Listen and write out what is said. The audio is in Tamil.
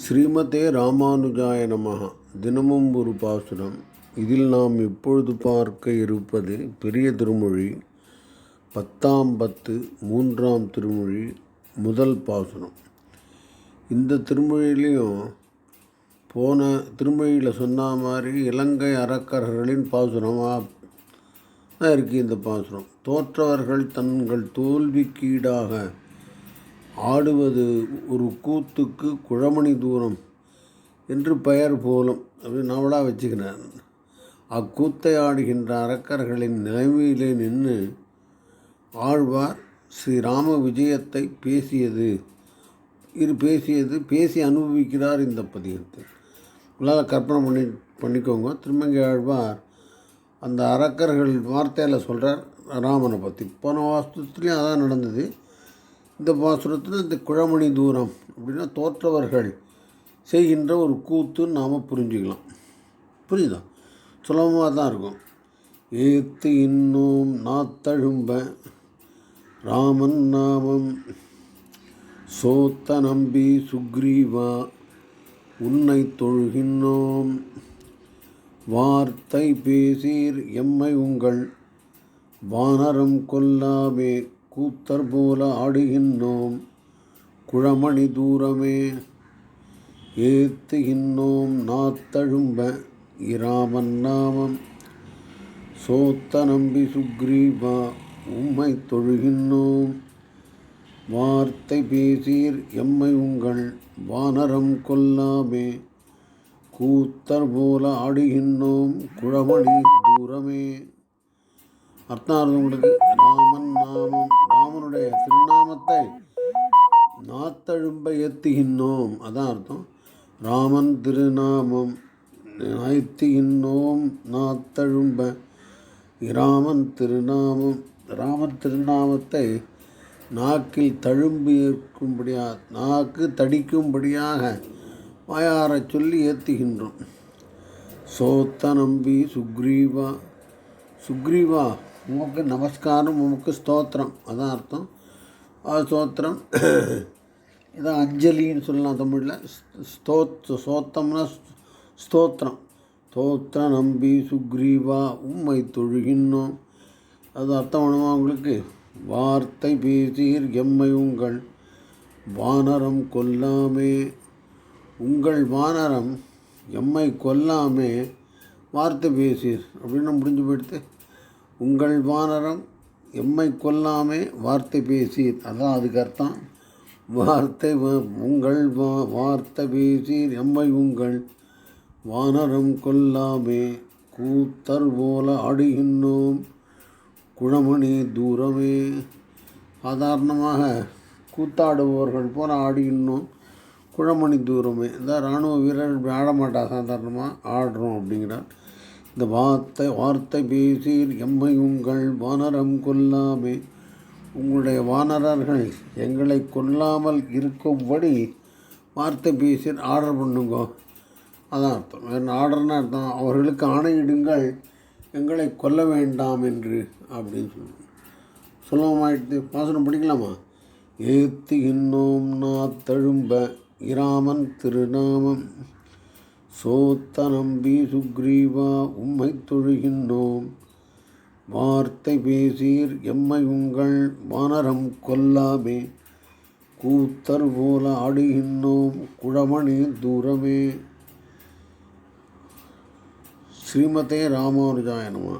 ஸ்ரீமதே ராமானுஜாய நமகா தினமும் ஒரு பாசுரம். இதில் நாம் இப்பொழுது பார்க்க இருப்பது பெரிய திருமொழி பத்தாம் பத்து மூன்றாம் திருமொழி முதல் பாசுரம். இந்த திருமொழியிலையும் போன திருமொழியில் சொன்ன மாதிரி இலங்கை அரக்கர்களின் பாசுரமாக தான் இருக்குது இந்த பாசுரம். தோற்றவர்கள் தங்கள் தோல்விக்கீடாக ஆடுவது ஒரு கூத்துக்கு குழமணி தூரம் என்று பெயர் போலும். அப்படின்னு நாவலாக வச்சுக்கிறேன். அக்கூத்தை ஆடுகின்ற அரக்கர்களின் நிலைமையிலே நின்று ஆழ்வார் ஸ்ரீராம விஜயத்தை பேசியது. இரு பேசியது பேசி அனுபவிக்கிறார் இந்த பதிகத்தை. உங்களால் கற்பனை பண்ணி பண்ணிக்கோங்க. திருமங்கை ஆழ்வார் அந்த அரக்கர்கள் வார்த்தையில் சொல்கிறார் ராமனை பற்றி போன வாஸ்துலேயும் அதான் நடந்தது. இந்த பாசுரத்தில் இந்த குழமணி தூரம் அப்படின்னா தோற்றவர்கள் செய்கின்ற ஒரு கூத்துன்னு நாம் புரிஞ்சுக்கலாம். புரியுதா? சுலபமாக தான் இருக்கும். ஏத்து இன்னும் நாத்தழும்ப ராமன் நாமம். சோத்த நம்பி சுக்ரீவா உன்னை தொழுகின்றோம். வார்த்தை பேசீர் எம்மை உங்கள். வானரம் கொல்லாமே கூத்தர் போல ஆடுகின்றோம். குழமணி தூரமே ஏத்துகின்றோம். நாத்தழும்ப இராமன் நாமம். சோத்த நம்பி சுக்ரீவா உம்மை தொழுகின்றோம். வார்த்தை பேசீர் எம்மை உங்கள் வானரம் கொல்லாமே. கூத்தர் போல ஆடுகின்றோம். குழமணி தூரமே. அர்த்தம் உங்களுக்கு. ராமன் நாமம். ராமனுடைய திருநாமத்தை நாத்தழும்ப ஏத்துகின்றோம். அதான் அர்த்தம். ராமன் திருநாமம் ஏத்துகின்றோம் நாத்தழும்ப ராமன் திருநாமம். ராமன் திருநாமத்தை நாக்கில் தழும்பு இருக்கும்படியாக நாக்கு தடிக்கும்படியாக வாயாரச் சொல்லி ஏற்றுகின்றோம் சோத்த நம்பி சுக்ரீவா சுக்ரீவா உமக்கு நமஸ்காரம் உமக்கு ஸ்தோத்திரம் அதான் அர்த்தம் ஆ ஸ்தோத்திரம் இதான் அஞ்சலின்னு சொல்லலாம் தமிழில் ஸ்தோத் சோத்தம்னா ஸ்தோத்திரம் ஸ்தோத்திர நம்பி சுக்ரீவா உம்மை தொழுகின்றோம் அது அர்த்தம் வேணுமா உங்களுக்கு வார்த்தை பேசீர் எம்மை உங்கள் வானரம் கொல்லாமே உங்கள் வானரம் எம்மை கொல்லாமே வார்த்தை பேசீர் அப்படின்னு முடிஞ்சு போயிடுத்து உங்கள் வானரம் எம்மை கொல்லாமே வார்த்தை பேசீர் அதான் அதுக்கு அர்த்தம். வார்த்தை உங்கள் வா வார்த்தை பேசீர் எம்மை உங்கள் வானரம் கொல்லாமே. கூத்தர் போல ஆடுகின்றோம் குணமணி தூரமே. சாதாரணமாக கூத்தாடுபவர்கள் போல ஆடுகின்றோம் குழமணி தூரமே. இந்த இராணுவ வீரர்கள் ஆட மாட்டா சாதாரணமாக ஆடுறோம் அப்படிங்கிறார். இந்த வார்த்தை வார்த்தை பேசீர் எம்மை உங்கள் வானரம் கொல்லாமே. உங்களுடைய வானரர்கள் எங்களை கொல்லாமல் இருக்கும்படி வார்த்தை பேசீர் ஆர்டர் பண்ணுங்க. அதான் அர்த்தம். என்ன ஆர்டர்னா அர்த்தம் அவர்களுக்கு ஆணையிடுங்கள் எங்களை கொல்ல வேண்டாம் என்று அப்படின்னு சொல்லுவோம். சுலபமாயிட்டு பாசனம் படிக்கலாமா? ஏத்து இன்னோம் நா தழும்ப இராமன் திருநாமம். சோத்த நம்பி சுக்ரீவா உம்மை தொழுகின்றோம். வார்த்தை பேசீர் எம்மை உங்கள் வானரம் கொல்லாமே. கூத்தர் போல ஆடுகின்றோம் குழமணி தூரமே. ஸ்ரீமதே ராமானுஜாயனமா